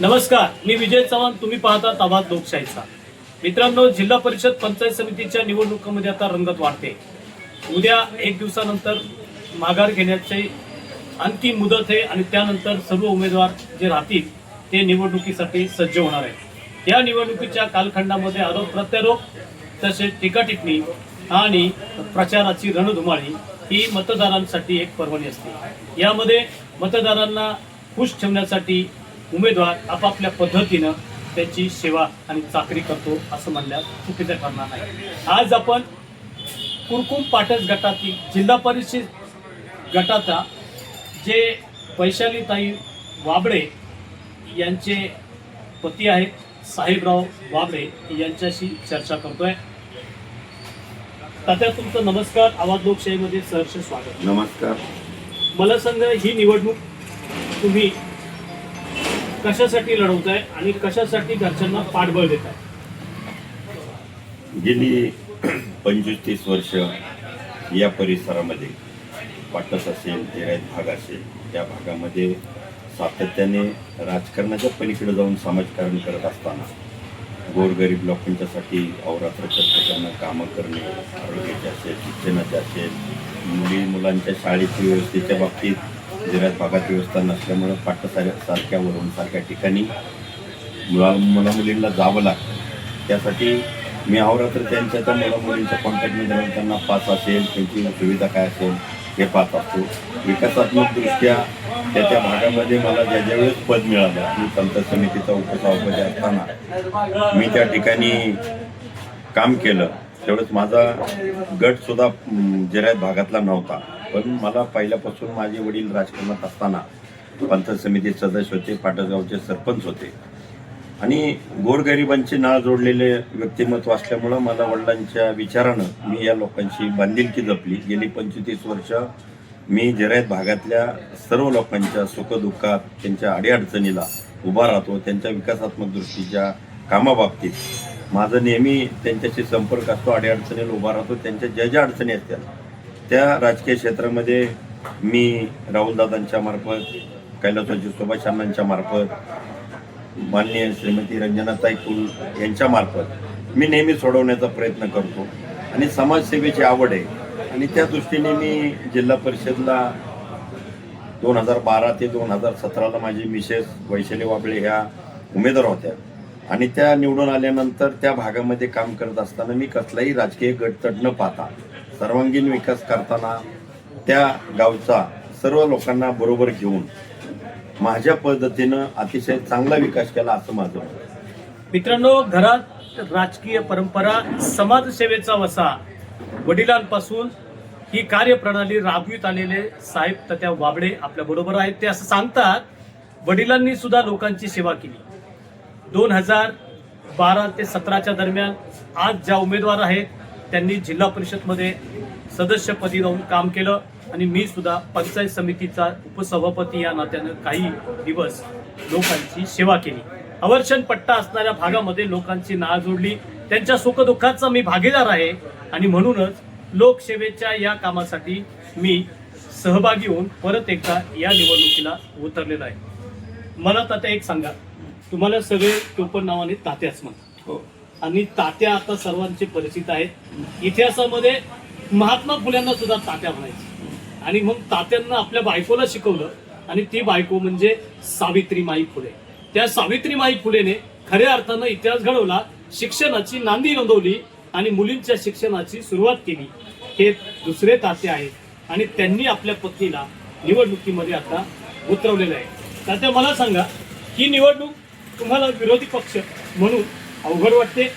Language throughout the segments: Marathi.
नमस्कार मी विजय चव्हाण तुम्ही पाहता आवाज लोकशाहीचा. मित्रांनो जिल्हा परिषद पंचायत समितीच्या निवडणुकीमध्ये आता रंगत वाढते. उद्या एक दिवसानंतर माघार घेण्याची अंतिम मुदत आहे आणि त्यानंतर सर्व उमेदवार जे राहतील ते निवडणुकीसाठी सज्ज होणार आहेत. या निवडणुकीच्या कालखंडामध्ये आरोप प्रत्यारोप तसेच टीकाटिपणी आणि प्रचाराची रणधुमाळी ही मतदारांसाठी एक पर्वणी असते. यामध्ये मतदारांना खुश ठेवण्यासाठी उमेदवार आपापल्या पद्धतीनं त्याची सेवा आणि चाकरी करतो असं म्हणल्यास चुकीचं ठरणार नाही. आज आपण कुरकुम पाटस गटातील जिल्हा परिषद गटाचा जे वैशालीताई वाबडे यांचे पती आहेत साहेबराव वाबडे यांच्याशी चर्चा करतोय. तात्या तुमचं नमस्कार. आवाज लोकशाहीमध्ये सहर्ष स्वागत. नमस्कार. मला सांगा ही निवडणूक तुम्ही कशासाठी लढवत आहे आणि कशासाठी घरच्यांना पाठबळ देत आहे गेली पंचवीस तीस वर्ष या परिसरामध्ये पाटस असेल तेराईत भाग असेल त्या भागामध्ये सातत्याने राजकारणाच्या पलीकडे जाऊन समाजकारण करत असताना गोरगरीब लोकांच्यासाठी अवरात्र कष्ट कामं करणे आरोग्याचे असेल शिक्षणाचे असेल मुली मुलांच्या शाळेची व्यवस्थेच्या बाबतीत जिल्ह्यात भागात व्यवस्था नसल्यामुळं पाटसाऱ्या सारख्या वरून सारख्या ठिकाणी मुला मुला मुलींना जावं लागतं. त्यासाठी मी अहोरात्र त्यांच्या त्या मुला मुलींच्या कॉन्टॅक्टमध्ये राहून त्यांना पास असेल त्यांची सुविधा काय असेल हे पाहत असतो. विकासात्मकदृष्ट्या त्या त्या भागामध्ये मला ज्या ज्या वेळेस पद मिळालं मी संत समितीचा उपसभापती असताना मी त्या ठिकाणी काम केलं. तेवढंच माझा गटसुद्धा जिरायत भागातला नव्हता. पण मला पहिल्यापासून माझे वडील राजकारणात असताना पंचायत समितीचे सदस्य होते पाटसगावचे सरपंच होते. आणि गोरगरिबांचे नाळ जोडलेले व्यक्तिमत्व असल्यामुळं मला वडिलांच्या विचारानं मी या लोकांची बांधिलकी जपली. गेली पंचवीस वर्ष मी जिरायत भागातल्या सर्व लोकांच्या सुखदुःखात त्यांच्या अडीअडचणीला उभा राहतो त्यांच्या विकासात्मक दृष्टीच्या कामाबाबतीत. माझा नेहमी त्यांच्याशी संपर्क असतो अडीअडचणीला उभा राहतो त्यांच्या ज्या ज्या अडचणी असतात त्या राजकीय क्षेत्रामध्ये मी राहुलदादांच्या मार्फत कैलासवाजी सुभाष मार्फत माननीय श्रीमती रंजनाताई कुल यांच्या मार्फत मी नेहमी सोडवण्याचा प्रयत्न करतो. आणि समाजसेवेची आवड आहे. आणि त्या दृष्टीने मी जिल्हा परिषदला दोन हजार बारा ते दोन हजार सतराला माझी मिसेस वैशाली वाबळे ह्या उमेदवार होत्या. आणि त्या निवडून आल्यानंतर त्या भागामध्ये काम करत असताना मी कसलाही राजकीय गटतट न पाहता. सर्वांगीण विकास करताना त्या गावचा सर्व लोकांना बरोबर घेऊन माझ्या पद्धतीनं अतिशय चांगला विकास केला असं माझं मित्रांनो घरात राजकीय परंपरा समाजसेवेचा वसा वडिलांपासून ही कार्यप्रणाली राबवित आलेले साहेब तत्या वाबडे आपल्या बरोबर आहेत. ते असं सांगतात वडिलांनी सुद्धा लोकांची सेवा केली. दोन हजार बारा ते सतराच्या दरम्यान आज ज्या उमेदवार आहेत त्यांनी जिल्हा परिषदमध्ये सदस्यपदी राहून काम केलं आणि मी सुद्धा पंचायत समितीचा उपसभापती या नात्यानं काही दिवस लोकांची सेवा केली. अवर्षण पट्टा असणाऱ्या भागामध्ये लोकांची नाळ जोडली. त्यांच्या सुखदुःखाचा मी भागीदार आहे आणि म्हणूनच लोकसेवेच्या या कामासाठी मी सहभागी होऊन परत एकदा या निवडणुकीला उतरलेला आहे. मला आता एक सांगा. तुम्हाला सगळे टोपण नावाने तात्याच म्हणतात. हो. आणि तात्या आता सर्वांचे परिचित आहेत. इतिहासामध्ये महात्मा फुल्यांना सुद्धा तात्या म्हणायचे. आणि मग तात्यांना आपल्या बायकोला शिकवलं आणि ती बायको म्हणजे सावित्रीमाई फुले. त्या सावित्रीमाई फुलेने खऱ्या अर्थानं इतिहास घडवला शिक्षणाची नांदी नोंदवली आणि मुलींच्या शिक्षणाची सुरुवात केली. हे दुसरे ताते आहेत. आणि त्यांनी आपल्या पत्नीला निवडणुकीमध्ये आता उतरवलेलं आहे. तात्या मला सांगा ही निवडणूक तुम्हाला विरोधी पक्ष म्हणून अवघड वाटते.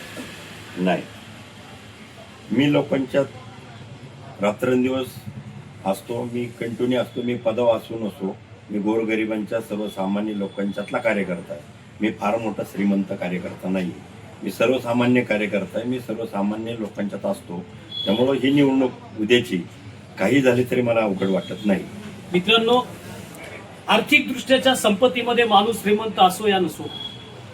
नाही. मी लोकांच्यात रात्रंदिवस असतो मी कंटिन्यू असतो मी पदव असू नसो मी गोरगरिबांच्या सर्वसामान्य लोकांच्यातला कार्यकर्ता आहे. मी फार मोठा श्रीमंत कार्यकर्ता नाही. मी सर्वसामान्य कार्यकर्ता आहे मी सर्वसामान्य लोकांच्यात असतो. त्यामुळं ही निवडणूक उद्याची काही झाली तरी मला अवघड वाटत नाही. मित्रांनो आर्थिक दृष्ट्याच्या संपत्तीमध्ये माणूस श्रीमंत असो या नसो.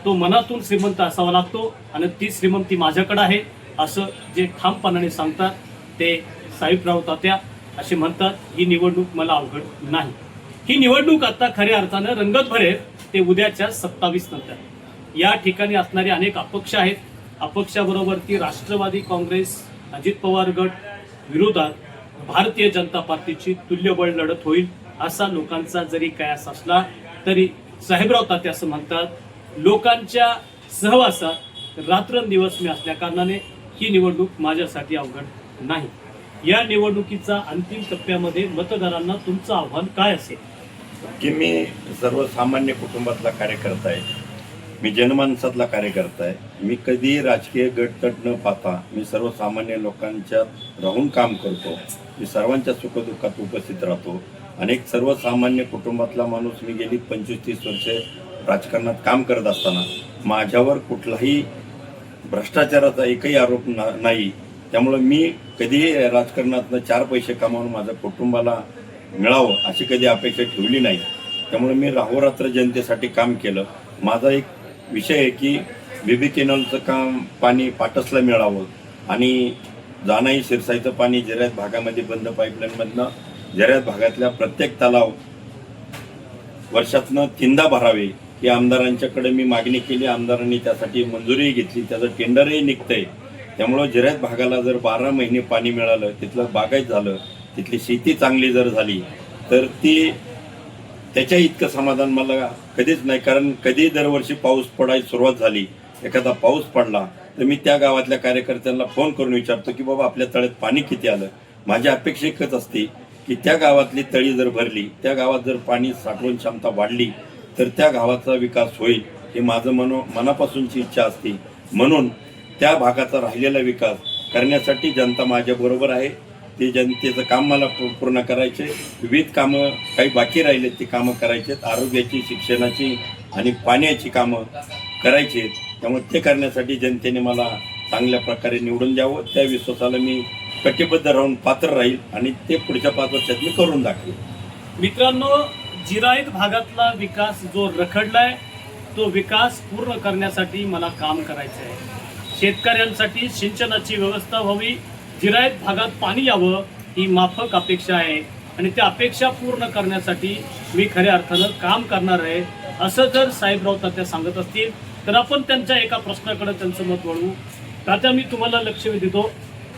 तो मनातून श्रीमंत असावा लागतो आणि ती श्रीमंती माझ्याकडे आहे असं जे ठामपणाने सांगतात ते साहेबराव तात्या असे म्हणतात ही निवडणूक मला अवघड नाही. ही निवडणूक आता खऱ्या अर्थानं रंगत भरेल ते उद्याच्या सत्तावीस नंतर. या ठिकाणी असणारे अनेक अपक्ष आहेत. अपक्षाबरोबरती राष्ट्रवादी काँग्रेस अजित पवार गट विरोधात भारतीय जनता पार्टीची तुल्यबळ लढत होईल असा लोकांचा जरी कयास असला तरी साहेबराव तात्या असं म्हणतात लोकांच्या सहवासात रात्रंदिवस मी असल्या कारणाने ही निवडणूक माझ्यासाठी अवघड नाही. या निवडणुकीचा अंतिम टप्प्यामध्ये मतदारांना तुमचं आव्हान काय असेल? की मी सर्वसामान्य कुटुंबातला कार्यकर्ता आहे. मी जनमानसातला कार्यकर्ता आहे. मी कधी राजकीय गटतट न पाहता मी सर्वसामान्य लोकांच्या राहून काम करतो. मी सर्वांच्या सुखदुःखात उपस्थित राहतो. अनेक सर्वसामान्य कुटुंबातला माणूस मी गेली पंचवीस तीस वर्षे राजकारणात काम करत असताना माझ्यावर कुठलाही भ्रष्टाचाराचा एकही आरोप ना नाही. त्यामुळं मी कधीही राजकारणातनं चार पैसे कमावून माझ्या कुटुंबाला मिळावं अशी कधी अपेक्षा ठेवली नाही. त्यामुळे मी राहोरात्र जनतेसाठी काम केलं. माझा एक विषय आहे की बीबी केनलचं काम पाणी पाटसला मिळावं आणि जाणाई शिरसाईचं पाणी जिऱ्यात भागामध्ये बंद पाईपलाईनमधनं जिऱ्यात भागातल्या प्रत्येक तलाव वर्षातनं तीनदा भरावे ही आमदारांच्याकडे मी मागणी केली आमदारांनी त्यासाठी मंजुरीही घेतली त्याचं टेंडरही निघतंय. त्यामुळं जिऱ्यात भागाला जर बारा महिने पाणी मिळालं तिथलं बागायत झालं तिथली शेती चांगली जर झाली तर ती त्याच्या इतकं समाधान मला कधीच नाही कारण कधी दरवर्षी पाऊस पडायला सुरुवात झाली एखादा पाऊस पडला तर मी त्या गावातल्या कार्यकर्त्यांना फोन करून विचारतो की बाबा आपल्या तळ्यात पाणी किती आलं? माझी अपेक्षा एकच असते की त्या गावातली तळी जर भरली त्या गावात जर पाणी साठवण क्षमता वाढली तर त्या गावाचा विकास होईल हे माझं मनो मनापासूनची इच्छा असते. म्हणून त्या भागाचा राहिलेला विकास करण्यासाठी जनता माझ्याबरोबर आहे. ते जनतेचं काम मला पूर्ण करायचे. विविध कामं काही बाकी राहिले ती कामं करायचे आहेत आरोग्याची शिक्षणाची आणि पाण्याची कामं करायची आहेत. त्यामुळे ते करण्यासाठी जनतेने मला चांगल्या प्रकारे निवडून द्यावं. त्या विश्वासाला मी कटिबद्ध राहून पात्र राहील आणि ते पुढच्या पाच वर्षात मी करून दाखवेल. मित्रांनो जिरायत भागातला विकास जो रखडलाय तो विकास पूर्ण करण्यासाठी मला काम करायचं आहे शेतकऱ्यांसाठी सिंचनाची व्यवस्था व्हावी जिरायत भागात पाणी यावं ही माफक अपेक्षा आहे आणि त्या अपेक्षा पूर्ण करण्यासाठी मी खऱ्या अर्थानं काम करणार आहे. असं जर साहेबराव तात्या सांगत असतील तर आपण त्यांच्या एका प्रश्नाकडे त्यांचं मत वळवू. तात्या मी तुम्हाला लक्ष देतो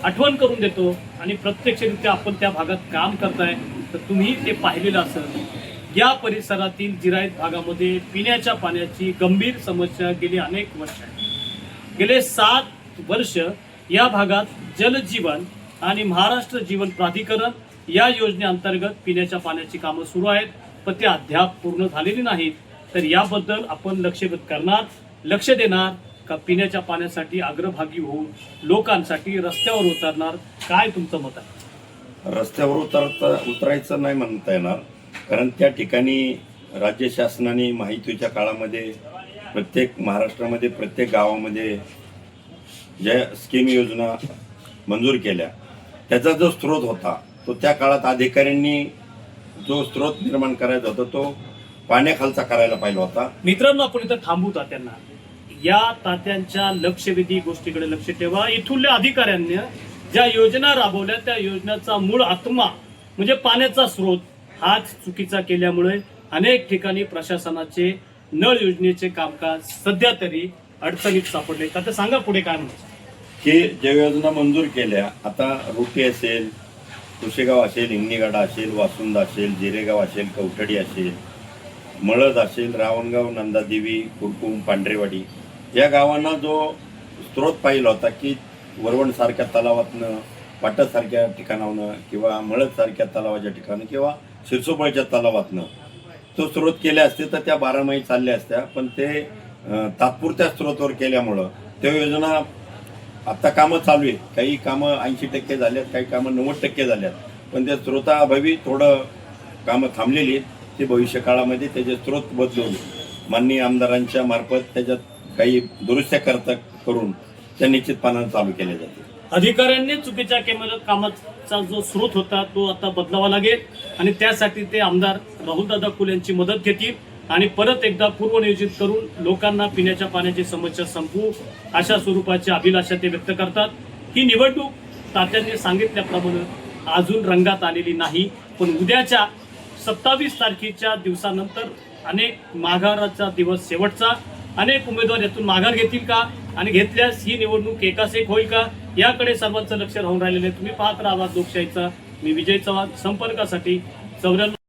आठवण करून देतो आणि प्रत्यक्षरित्या आपण त्या भागात काम करताय तर तुम्ही ते पाहिलेलं असेल. या परिसरातील जिरायत भागामध्ये पिण्याच्या पाण्याची गंभीर समस्या गेली अनेक वर्ष आहे. गेले सात वर्ष या भागात जलजीवन आणि महाराष्ट्र जीवन प्राधिकरण या योजनेअंतर्गत पिण्याच्या पाण्याची कामं सुरू आहेत. पण ते अद्याप पूर्ण झालेली नाहीत. तर याबद्दल आपण लक्षवेध करणार लक्ष देणार का पिण्याच्या पाण्यासाठी अग्रभागी होऊन लोकांसाठी रस्त्यावर उतरणार? काय तुमचं मत आहे? रस्त्यावर उतरता उतरायचं नाही म्हणता येणार. कारण त्या ठिकाणी राज्य शासनाने माहितीच्या काळामध्ये प्रत्येक महाराष्ट्रामध्ये प्रत्येक गावामध्ये ज्या स्कीम योजना मंजूर केल्या. त्याचा जो स्रोत होता तो त्या काळात अधिकाऱ्यांनी जो स्रोत निर्माण करायचा होता तो पाण्याखालचा करायला पाहिजे होता. मित्रांनो आपण इथं थांबू तात्यांना. या तात्यांच्या लक्षवेधी गोष्टीकडे लक्ष ठेवा. इथूनल्या अधिकाऱ्यांनी ज्या योजना राबवल्या त्या योजनेचा मूळ आत्मा म्हणजे पाण्याचा स्रोत हाच चुकीचा केल्यामुळे अनेक ठिकाणी प्रशासनाचे नळ योजनेचे कामकाज सध्या तरी अडचणीत सापडले. तर सांगा पुढे काय म्हणतो की ज्या योजना मंजूर केल्या आता रुपी असेल कुशेगाव असेल हिंगणीगाडा असेल वासुंद असेल जिरेगाव असेल कवठडी असेल मळद असेल रावणगाव नंदादेवी कुरकुम पांढरेवाडी या गावांना जो स्रोत पाहिला होता की वरवणसारख्या तलावातनं पाटसारख्या ठिकाणावनं किंवा मळदसारख्या तलावाच्या ठिकाणी किंवा शिरसोबळच्या तलावातनं. तो स्रोत केले असते तर त्या बारामाही चालल्या असत्या. पण ते तात्पुरत्या स्रोतवर केल्यामुळं त्या योजना आत्ता कामं चालू आहे काही कामं ऐंशी टक्के झाल्यात काही कामं नव्वद टक्के झाल्यात. पण त्या स्रोताअभावी थोडं कामं थांबलेली आहेत. ते भविष्य काळामध्ये त्याचे स्रोत बदलून माननीय आमदारांच्या मार्फत त्याच्यात काही दुरुस्त्या करता करून त्या निश्चितपणानं चालू केल्या जातील. अधिकाऱ्यांनी चुकीच्या केलेल्या कामाचा जो स्रोत होता तो आता बदलावा लागेल आणि त्यासाठी ते आमदार राहुलदादा कुल यांची मदत घेतील आणि परत एकदा पूर्वनियोजित करून लोकांना पिण्याच्या पाण्याची समस्या संपवू अशा स्वरूपाची अभिलाषा ते व्यक्त करतात. ही निवडणूक तात्यांनी सांगितल्याप्रमाणे अजून रंगात आलेली नाही पण उद्याच्या सत्तावीस तारखेच्या दिवसानंतर अनेक माघाराचा दिवस शेवटचा. अनेक उमेदवार यातून माघार घेतील का? आणि घेतल्यास ही निवडणूक एकास एक होईल का? याकडे सर्वांचं लक्ष राहून राहिलेलं आहे. तुम्ही पाहत राहा लोकशाहीचा मी विजय चव्हाण संपर्कासाठी चौऱ्याण्णव